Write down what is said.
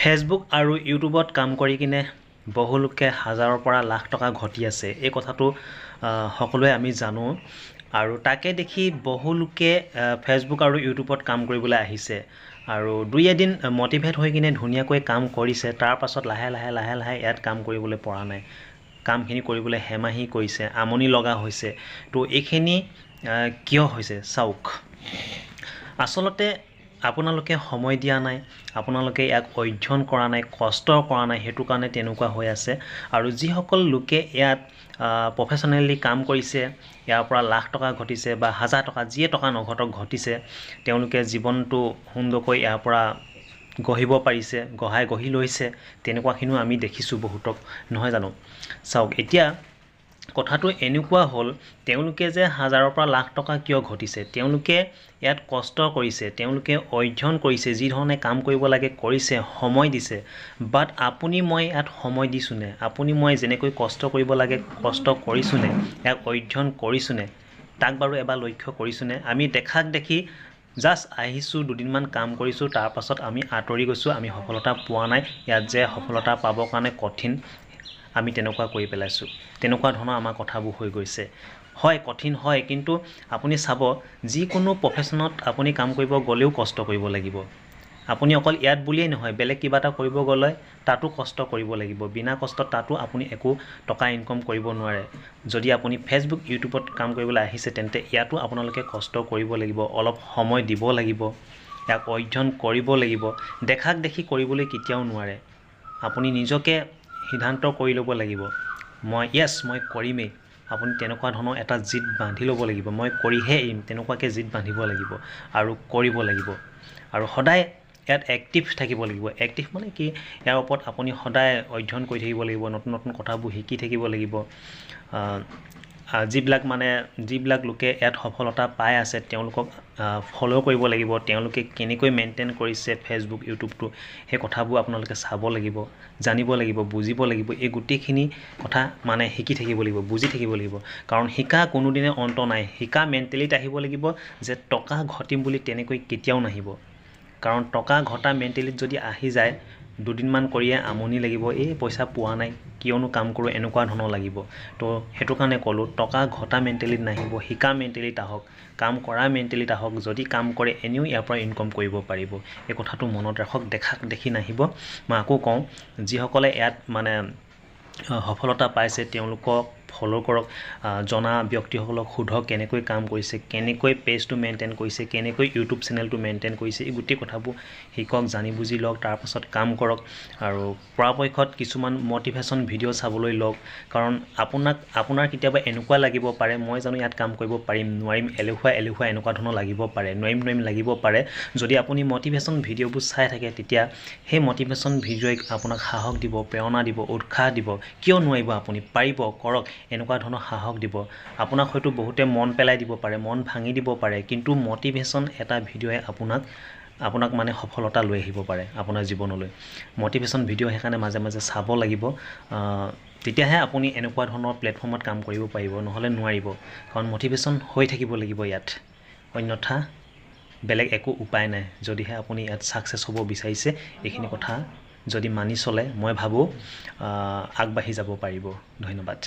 Facebook আৰু ইউটিউবত কাম কৰি কিনে বহু লোকে হাজাৰৰ পৰা লাখ টকা ঘটি আছে। এই কথাটো সকলোৱে আমি জানো। আৰু তাকে দেখি বহু লোকে ফেচবুক আৰু ইউটিউবত কাম কৰিবলৈ আহিছে। আৰু দুই এদিন মটিভেট হৈ কিনে ধুনীয়াকৈ কাম কৰিছে। তাৰ পাছত লাহে লাহে লাহে লাহে ইয়াত কাম কৰিবলৈ পৰা নাই। কামখিনি কৰিবলৈ হেমাহি কৰিছে। আমনি লগা হৈছে। তো এইখিনি কিয় হৈছে? চাওক। আচলতে আপোনালোকে সময় দিয়া নাই আপোনালোকে ইয়াক অধ্যয়ন কৰা নাই কষ্ট কৰা নাই সেইটো কাৰণে তেনেকুৱা হৈ আছে। আৰু যিসকল লোকে ইয়াত প্ৰফেচনেলি কাম কৰিছে ইয়াৰ পৰা লাখ টকা ঘটিছে বা হাজাৰ টকা যিয়ে টকা নঘটক ঘটিছে তেওঁলোকে জীৱনটো সুন্দৰকৈ ইয়াৰ পৰা গঢ়িব পাৰিছে গঢ়াই গঢ়ি লৈছে তেনেকুৱাখিনিও আমি দেখিছোঁ বহুতক নহয় জানো? চাওক এতিয়া কথাটো এনেকুৱা হ'ল তেওঁলোকে যে হাজাৰৰ পৰা লাখ টকা কিয় ঘটিছে তেওঁলোকে ইয়াত কষ্ট কৰিছে তেওঁলোকে অধ্যয়ন কৰিছে যি ধৰণে কাম কৰিব লাগে কৰিছে সময় দিছে। বাট আপুনি মই ইয়াত সময় দিছোঁনে? আপুনি মই যেনেকৈ কষ্ট কৰিব লাগে কষ্ট কৰিছোঁনে? ইয়াক অধ্যয়ন কৰিছোঁনে? তাক বাৰু এবাৰ লক্ষ্য কৰিছোঁনে? আমি দেখাক দেখি জাষ্ট আহিছোঁ দুদিনমান কাম কৰিছোঁ তাৰপাছত আমি আঁতৰি গৈছোঁ আমি সফলতা পোৱা নাই। ইয়াত যে সফলতা পাবৰ কাৰণে কঠিন আমি তেনেকুৱা কৰি পেলাইছোঁ। তেনেকুৱা ধৰণৰ আমাৰ কথাবোৰ হৈ গৈছে। হয় কঠিন হয় কিন্তু আপুনি চাব যিকোনো প্ৰফেশ্যনত আপুনি কাম কৰিব গ'লেও কষ্ট কৰিব লাগিব। আপুনি অকল ইয়াত বুলিয়েই নহয় বেলেগ কিবা এটা কৰিব গ'লে তাতো কষ্ট কৰিব লাগিব। বিনা কষ্টত তাতো আপুনি একো টকা ইনকম কৰিব নোৱাৰে। যদি আপুনি ফেচবুক ইউটিউবত কাম কৰিবলৈ আহিছে তেন্তে ইয়াতো আপোনালোকে কষ্ট কৰিব লাগিব অলপ সময় দিব লাগিব। ইয়াক অধ্যয়ন কৰিব লাগিব। দেখাক দেখি কৰিবলৈ কেতিয়াও নোৱাৰে। আপুনি নিজকে সিদ্ধান্ত কৰি ল'ব লাগিব। মই য়েছ মই কৰিমেই। আপুনি তেনেকুৱা ধৰণৰ এটা জিদ বান্ধি ল'ব লাগিব। মই কৰিহে এৰিম। তেনেকুৱাকৈ জিদ বান্ধিব লাগিব আৰু কৰিব লাগিব। আৰু সদায় ইয়াত এক্টিভ থাকিব লাগিব। এক্টিভ মানে কি? ইয়াৰ ওপৰত আপুনি সদায় অধ্যয়ন কৰি থাকিব লাগিব। নতুন নতুন কথাবোৰ শিকি থাকিব লাগিব। যিবিলাক মানে যিবিলাক লোকে ইয়াত সফলতা পাই আছে তেওঁলোকক ফ'ল' কৰিব লাগিব। তেওঁলোকে কেনেকৈ মেইনটেইন কৰিছে ফেচবুক ইউটিউবটো সেই কথাবোৰ আপোনালোকে চাব লাগিব জানিব লাগিব বুজিব লাগিব। এই গোটেইখিনি কথা মানে শিকি থাকিব লাগিব বুজি থাকিব লাগিব। কাৰণ শিকা কোনোদিনে অন্ত নাই। শিকা মেণ্টেলিটি আহিব লাগিব যে টকা ঘটিম বুলি তেনেকৈ কেতিয়াও নাহিব। কাৰণ টকা ঘটা মেণ্টেলিটি যদি আহি যায় দুদিনমান কৰিয়ে আমনি লাগিব। এই পইচা পোৱা নাই কিয়নো কাম কৰোঁ এনেকুৱা ধৰণৰ লাগিব। তো সেইটো কাৰণে ক'লোঁ টকা ঘটা মেণ্টেলিটি নাহিব শিকা মেণ্টেলিটি আহক। কাম কৰা মেণ্টেলিটি আহক যদি কাম কৰে এনেও ইয়াৰ পৰা ইনকম কৰিব পাৰিব। এই কথাটো মনত ৰাখক দেখাক দেখি নাহিব। মই আকৌ কওঁ যিসকলে ইয়াত মানে সফলতা পাইছে তেওঁলোকক ফ'ল' কৰক জনা ব্যক্তিসকলক সোধক কেনেকৈ কাম কৰিছে কেনেকৈ পেজটো মেইনটেইন কৰিছে কেনেকৈ ইউটিউব চেনেলটো মেইনটেইন কৰিছে এই গোটেই কথাবোৰ শিকক জানি বুজি লওক তাৰপাছত কাম কৰক আৰু পৰাপক্ষত কিছুমান মটিভেশ্যন ভিডিঅ' চাবলৈ লওক। কাৰণ আপোনাক আপোনাৰ কেতিয়াবা এনেকুৱা লাগিব পাৰে মই জানো ইয়াত কাম কৰিব পাৰিম নোৱাৰিম এলেহুৱা এলেহুৱা এনেকুৱা ধৰণৰ লাগিব পাৰে নোৱাৰিম নোৱাৰিম লাগিব পাৰে। যদি আপুনি মটিভেশ্যন ভিডিঅ'বোৰ চাই থাকে তেতিয়া সেই মটিভেশ্যন ভিডিঅ'ই আপোনাক সাহস দিব প্ৰেৰণা দিব উৎসাহ দিব। কিয় নোৱাৰিব আপুনি? পাৰিব কৰক। এনেকুৱা ধৰণৰ সাহস দিব। আপোনাক হয়তো বহুতে মন পেলাই দিব পাৰে মন ভাঙি দিব পাৰে কিন্তু মটিভেশ্যন এটা ভিডিঅ'ই আপোনাক আপোনাক মানে সফলতা লৈ আহিব পাৰে আপোনাৰ জীৱনলৈ। মটিভেশ্যন ভিডিঅ' সেইকাৰণে মাজে মাজে চাব লাগিব। তেতিয়াহে আপুনি এনেকুৱা ধৰণৰ প্লেটফৰ্মত কাম কৰিব পাৰিব নহ'লে নোৱাৰিব। কাৰণ মটিভেশ্যন হৈ থাকিব লাগিব ইয়াত। অন্যথা বেলেগ একো উপায় নাই। যদিহে আপুনি ইয়াত ছাকচেছ হ'ব বিচাৰিছে এইখিনি কথা যদি মানি চলে মই ভাবোঁ আগবাঢ়ি যাব পাৰিব। ধন্যবাদ।